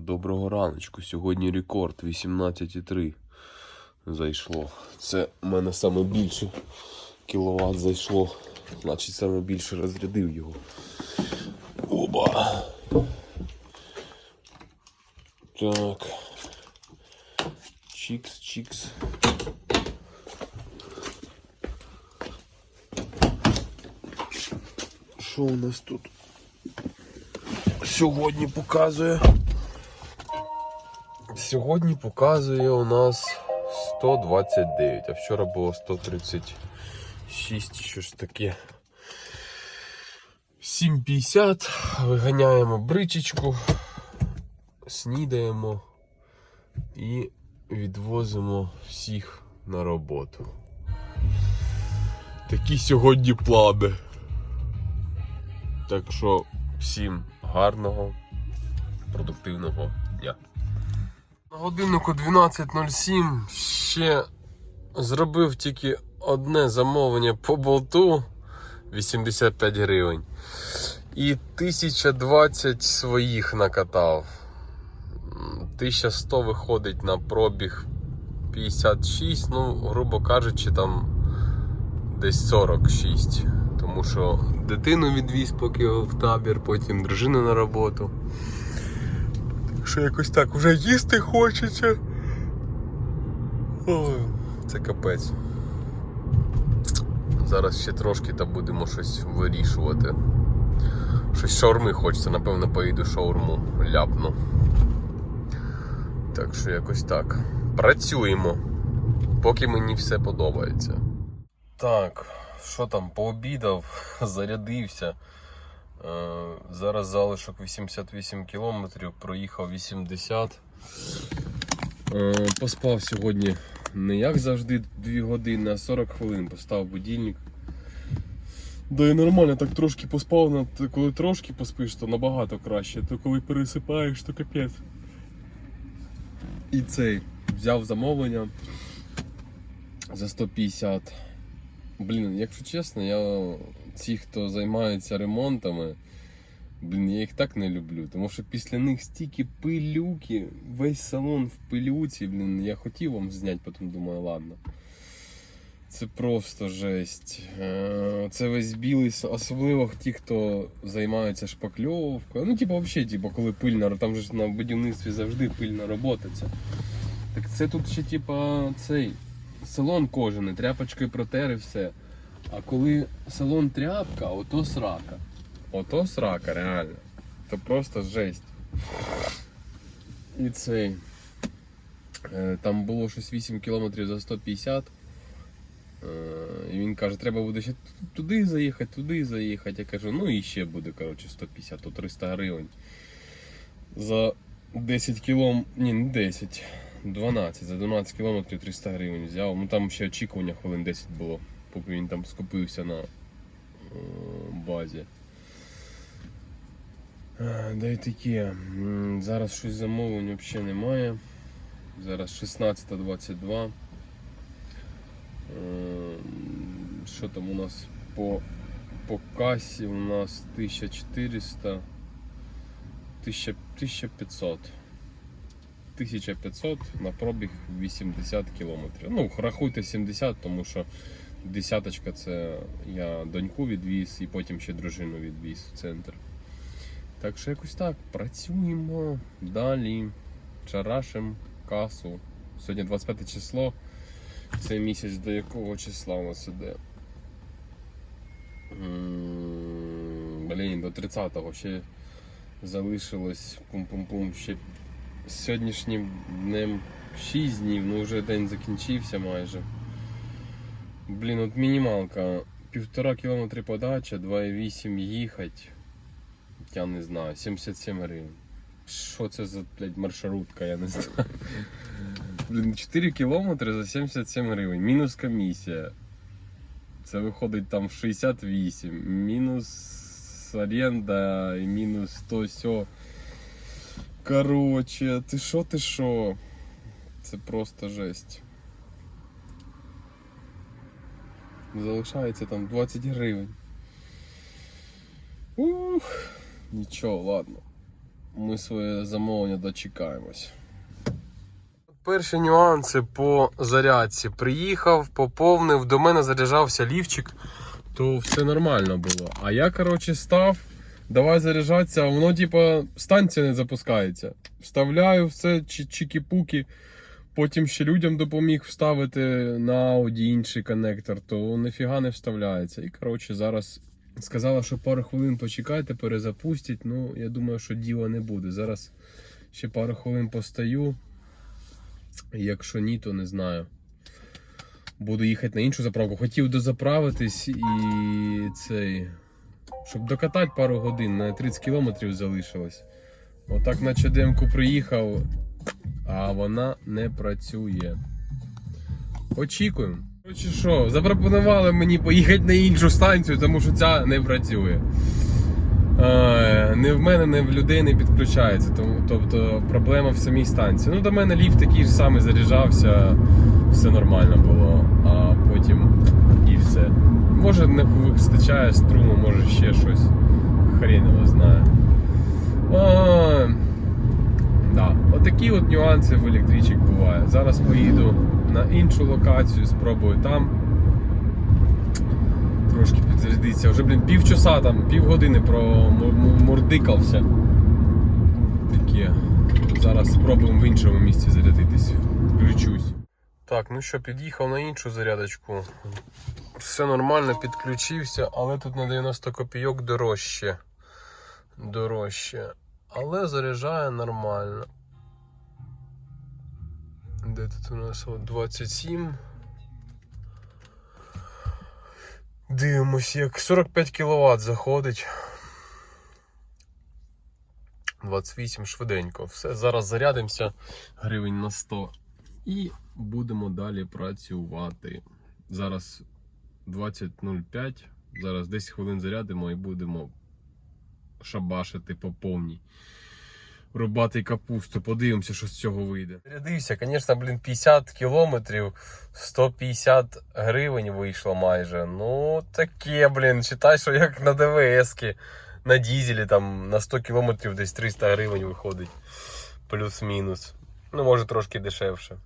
Доброго раночку. Сьогодні рекорд 18,3 зайшло. Це в мене саме більше кіловат зайшло. Значить, саме більше розрядив його. Оба. Так. Чікс, чікс. Що у нас тут сьогодні показує? Сьогодні показує у нас 129, а вчора було 136, щось таке. 7,50. Виганяємо бричечку, снідаємо і відвозимо всіх на роботу. Такі сьогодні плани. Так що всім гарного, продуктивного дня. На годиннику 12.07 ще зробив тільки одне замовлення по болту 85 гривень. І 1020 своїх накатав. 1100 виходить на пробіг 56, ну, грубо кажучи, там десь 46. Тому що дитину відвіз поки в табір, потім дружину на роботу. Що якось так вже їсти хочеться. Це капець. Зараз ще трошки та будемо щось вирішувати. Щось шаурми хочеться, напевно, поїду шаурму ляпну. Так що якось так. Працюємо, поки мені все подобається. Так, що там, пообідав, зарядився. Е, Зараз залишок 88 кілометрів, проїхав 80. Е, Поспав сьогодні не як завжди 2 години, а 40 хвилин. Поставив будильник. Да і нормально, так трошки поспав, коли трошки поспиш, то набагато краще. То коли пересипаєш, то капець. І цей взяв замовлення за 150. Блін, якщо чесно, я ті, хто займається ремонтами, блін, я їх так не люблю. Тому що після них стільки пилюки, весь салон в пилюці, блін, я хотів вам зняти, потім думаю, ладно. Це просто жесть. Е, Це весь білий, особливо ті, хто займається шпакльовкою. Ну, типу, взагалі, типу, коли пильна, там же на будівництві завжди пильна робота. Так це тут ще, типа, цей салон кожаний, тряпочкою протер і все. А коли салон тряпка, ото срака. Ото срака, реально. Це просто жесть. І цей. е, Там було щось 8 км за 150. Е, І він каже, треба буде ще туди заїхати, туди заїхати. Я кажу, ну і ще буде, коротше, 150, то 300 гривень. За 10 кілом, ні, не 10, 12, за 12 кілометрів 300 гривень взяв. Ну там ще очікування хвилин 10 було, поки він там скупився на е, базі. Е, Да й таке. Зараз щось замовлень взагалі немає. Зараз 16.22. Е, Що там у нас по, по касі? У нас 1400, 1500. 1500 на пробіг 80 кілометрів. Ну, рахуйте 70, тому що десяточка це я доньку відвіз і потім ще дружину відвіз в центр. Так що якось так, працюємо далі, чарашим касу. Сьогодні 25 число. Цей місяць до якого числа у нас іде? Блін, до 30-го ще залишилось пум-пум-пум. Ще сьогоднішнім днем 6 днів, ну вже день закінчився майже. Блін, от мінімалка. Півтора кілометри подача, 2,8 їхать. Я не знаю, 77 гривень. Що це за блядь, маршрутка, я не знаю. Блін, 4 кілометри за 77 гривень. Мінус комісія. Це виходить там в 68. Мінус оренда і мінус то сьо. Короче, ти що, ти що? Це просто жесть. Залишається там 20 гривень. Ух, нічого, ладно. ми своє замовлення дочекаємось. Перші нюанси по зарядці. Приїхав, поповнив, до мене заряджався лівчик, то все нормально було. А я, коротше, став, давай заряджатися, а воно, типа, станція не запускається. Вставляю все, чі- чікі-пуки. Потім ще людям допоміг вставити на Audi інший коннектор, то ніфіга не вставляється. І коротше, зараз сказала, що пару хвилин почекайте, перезапустять. Ну, я думаю, що діла не буде. Зараз ще пару хвилин постаю. Якщо ні, то не знаю. Буду їхати на іншу заправку. Хотів дозаправитись і цей. Щоб докатати пару годин, на 30 кілометрів залишилось. Отак на Чадемку приїхав, а вона не працює. Очікуємо. Коротше, що, запропонували мені поїхати на іншу станцію, тому що ця не працює. Е, Не в мене, не в людей не підключається. Тому, тобто проблема в самій станції. Ну, до мене ліфт такий ж самий заряджався, все нормально було, а потім і все. Може не вистачає струму, може ще щось. Хрен його знає. А, да. Отакі от нюанси в електричок бувають. Зараз поїду на іншу локацію, спробую там. Трошки підзарядитися. Вже, блін, півчаса там, півгодини промурдикався. Таке. Зараз спробуємо в іншому місці зарядитись. Включусь. Так, ну що, під'їхав на іншу зарядочку. Все нормально, підключився, але тут на 90 копійок дорожче. Дорожче. Але заряджає нормально. Де тут у нас от 27. Дивимось, як 45 кВт заходить. 28 швиденько. Все, зараз зарядимося гривень на 100 і будемо далі працювати. Зараз 20.05. Зараз 10 хвилин зарядимо і будемо шабашити по повній. Рубати капусту, подивимося, що з цього вийде. Зарядився, звісно, блін, 50 кілометрів, 150 гривень вийшло майже. Ну, таке, блін, читай, що як на ДВС-ки, на дізелі там на 100 кілометрів десь 300 гривень виходить. Плюс-мінус. Ну, може трошки дешевше.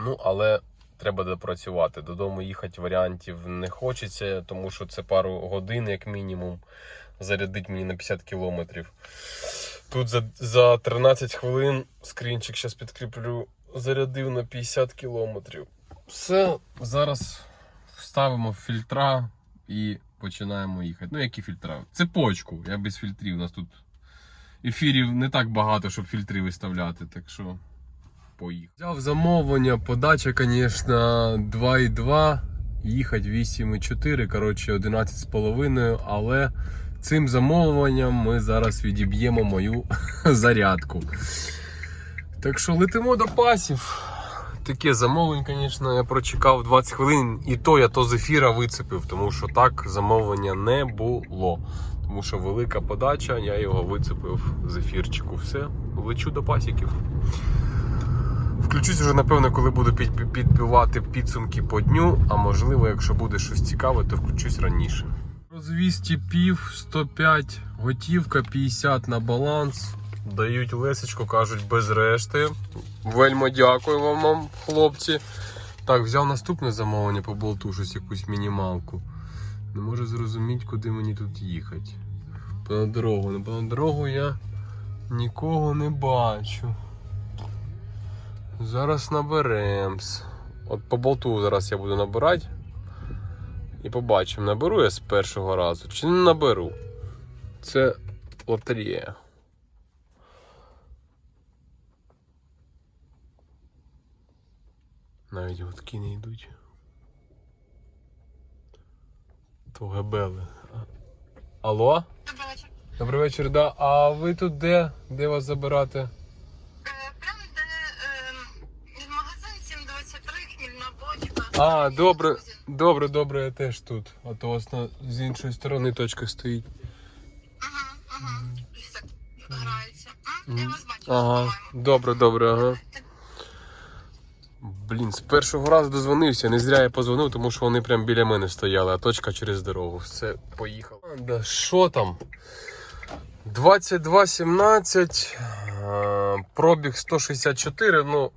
Ну, але треба допрацювати. Додому їхати варіантів не хочеться, тому що це пару годин, як мінімум, зарядить мені на 50 кілометрів. Тут за, за 13 хвилин скрінчик зараз підкріплю, зарядив на 50 кілометрів. Все, зараз вставимо фільтра і починаємо їхати. Ну, які фільтра? Цепочку. Я без фільтрів. У нас тут ефірів не так багато, щоб фільтри виставляти, так що поїхав. Взяв замовлення, подача, звісно, 2,2, їхати 8,4, коротше 11,5, але цим замовленням ми зараз відіб'ємо мою зарядку. Так що летимо до пасів. Таке замовлення, звісно, я прочекав 20 хвилин, і то я то з ефіра вицепив, тому що так замовлення не було. Тому що велика подача, я його вицепив з ефірчику. Все, лечу до пасіків. Включусь вже, напевно, коли буду підбивати підсумки по дню, а можливо, якщо буде щось цікаве, то включусь раніше. Розвіз тіпів 105, готівка 50 на баланс. Дають лесечку, кажуть, без решти. Вельмо дякую вам, хлопці. Так, взяв наступне замовлення по болту, щось якусь мінімалку. Не можу зрозуміти, куди мені тут їхати. Понад дорогу. На понад дорогу я нікого не бачу. Зараз наберемось. От по болту зараз я буду набирати. І побачимо, наберу я з першого разу чи не наберу. Це лотерея. Навіть гудки не йдуть. То гебели. Алло? Добрий вечір. Добрий вечір, да. А ви тут де? Де вас забирати? А, добре, добре, добре, я теж тут. А то у вас на, з іншої сторони точка стоїть. Ага, ага. Так грається. М, Я вас бачу. Ага, добре, добре, ага. Блін, з першого разу дозвонився. Не зря я позвонив, тому що вони прямо біля мене стояли, а точка через дорогу. Все, поїхав. Да, що там? 22.17, е, пробіг 164, ну,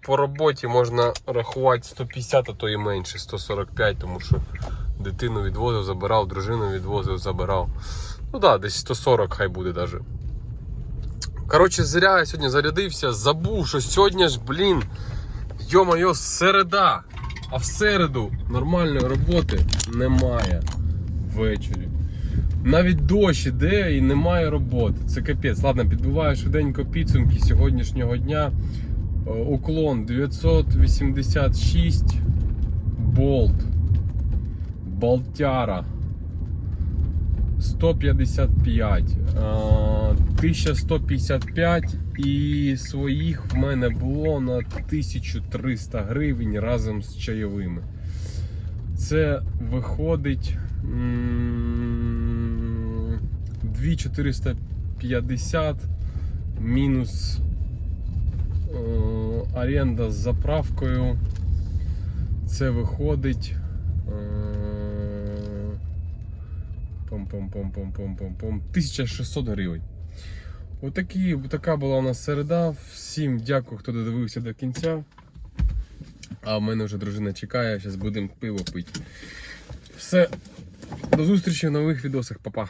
по роботі можна рахувати 150, а то і менше, 145, тому що дитину відвозив, забирав, дружину відвозив, забирав. Ну так, десь 140 хай буде даже. Коротше, зря я сьогодні зарядився, забув, що сьогодні ж, блін, йо-моє, середа. А в середу нормальної роботи немає ввечері. Навіть дощ іде і немає роботи. Це капець. Ладно, підбиваю швиденько підсумки сьогоднішнього дня. Е, Уклон 986 болт. Болтяра 155. е, 1155 і своїх в мене було на 1300 гривень разом з чайовими. Це виходить 2450 мінус е, оренда з заправкою. Це виходить. е, Пом-пом-пом-пом-пом-пом-пом. 1600 гривень. Отакі, така була у нас середа. Всім дякую, хто додивився до кінця. А в мене вже дружина чекає, зараз будемо пиво пити. Все, до зустрічі в нових відосах, Па-па.